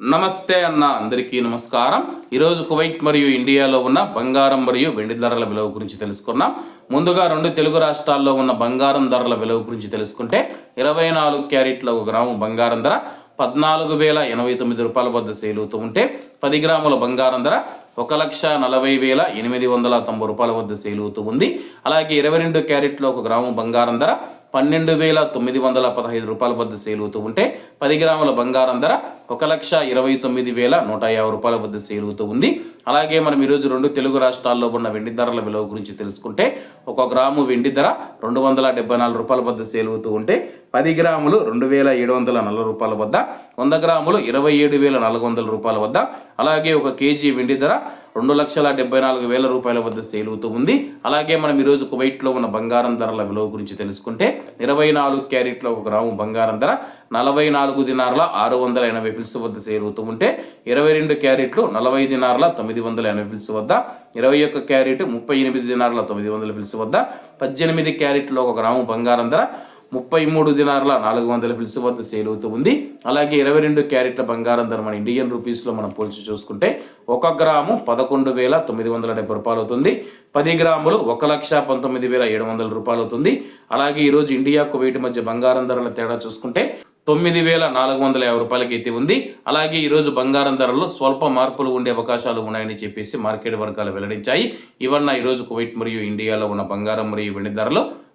నమస్తే అన్న అందరికీ నమస్కారం. ఈరోజు కువైట్ మరియు ఇండియాలో ఉన్న బంగారం మరియు వెండి ధరల విలువ గురించి తెలుసుకున్నాం. ముందుగా రెండు తెలుగు రాష్ట్రాల్లో ఉన్న బంగారం ధరల విలువ గురించి తెలుసుకుంటే ఇరవై నాలుగు క్యారెట్ల ఒక గ్రాము బంగారం ధర పద్నాలుగు వేల ఎనభై తొమ్మిది రూపాయల వద్ద సేల్ అవుతూ ఉంటే పది గ్రాముల బంగారం ధర ఒక లక్ష నలభై వేల ఎనిమిది వందల తొంభై రూపాయల వద్ద సేల్ అవుతూ ఉంది. అలాగే ఇరవై రెండు క్యారెట్లో ఒక గ్రాము బంగారం ధర పన్నెండు వేల తొమ్మిది వందల పదహైదు రూపాయల వద్ద సేల్ అవుతూ ఉంటే పది గ్రాముల బంగారం ధర ఒక లక్ష ఇరవై తొమ్మిది వేల నూట యాభై రూపాయల వద్ద సేల్ అవుతూ ఉంది. అలాగే మనం ఈరోజు రెండు తెలుగు రాష్ట్రాల్లో ఉన్న వెండి ధరల విలువ గురించి తెలుసుకుంటే ఒక గ్రాము వెండి ధర రెండు వందల డెబ్బై నాలుగు రూపాయల వద్ద సేల్ అవుతూ ఉంటే పది గ్రాములు రెండు వేల ఏడు వందల నలభై రూపాయల వద్ద వంద గ్రాములు ఇరవై ఏడు వేల నాలుగు వందల రూపాయల వద్ద అలాగే ఒక కేజీ వెండి ధర రెండు లక్షల డెబ్బై నాలుగు వేల రూపాయల వద్ద సేల్ అవుతూ ఉంది. అలాగే మనం ఈరోజు కువైట్లో ఉన్న బంగారం ధరల విలువ గురించి తెలుసుకుంటే ఇరవై నాలుగు క్యారెట్ల ఒక గ్రాము బంగారం ధర నలభై నాలుగు దినార్ల ఆరు వందల ఎనభై ఫిల్స్ వద్ద సేల్ అవుతూ ఉంటే ఇరవై రెండు క్యారెట్లు నలభై దినార్ల తొమ్మిది వందల ఎనభై ఫిల్స్ వద్ద ఇరవై ఒక్క క్యారెట్ ముప్పై ఎనిమిది దినార్ల తొమ్మిది వందల ఫిల్స్ వద్ద పద్దెనిమిది క్యారెట్లు ఒక గ్రాము బంగారం ధర ముప్పై మూడు దినార్ల నాలుగు వందల పిలుసు వద్ద సేల్ అవుతూ ఉంది. అలాగే ఇరవై రెండు క్యారెట్ల బంగారం ధర మన ఇండియన్ రూపీస్లో మనం పోల్చి చూసుకుంటే ఒక గ్రాము పదకొండు వేల తొమ్మిది వందల డెబ్బై రూపాయలు అవుతుంది. పది గ్రాములు ఒక లక్ష పంతొమ్మిది వేల ఏడు వందల రూపాయలు అవుతుంది. అలాగే ఈరోజు ఇండియా కువైట్ మధ్య బంగారం ధరల తేడా చూసుకుంటే తొమ్మిది వేల నాలుగు వందల యాభై రూపాయలకి అయితే ఉంది. అలాగే ఈరోజు బంగారం ధరల్లో స్వల్ప మార్పులు ఉండే అవకాశాలు ఉన్నాయని చెప్పేసి మార్కెట్ వర్గాలు వెల్లడించాయి. ఇవన్న ఈరోజు కువైట్ మరియు ఇండియాలో ఉన్న బంగారం మరియు వెండి ధరలు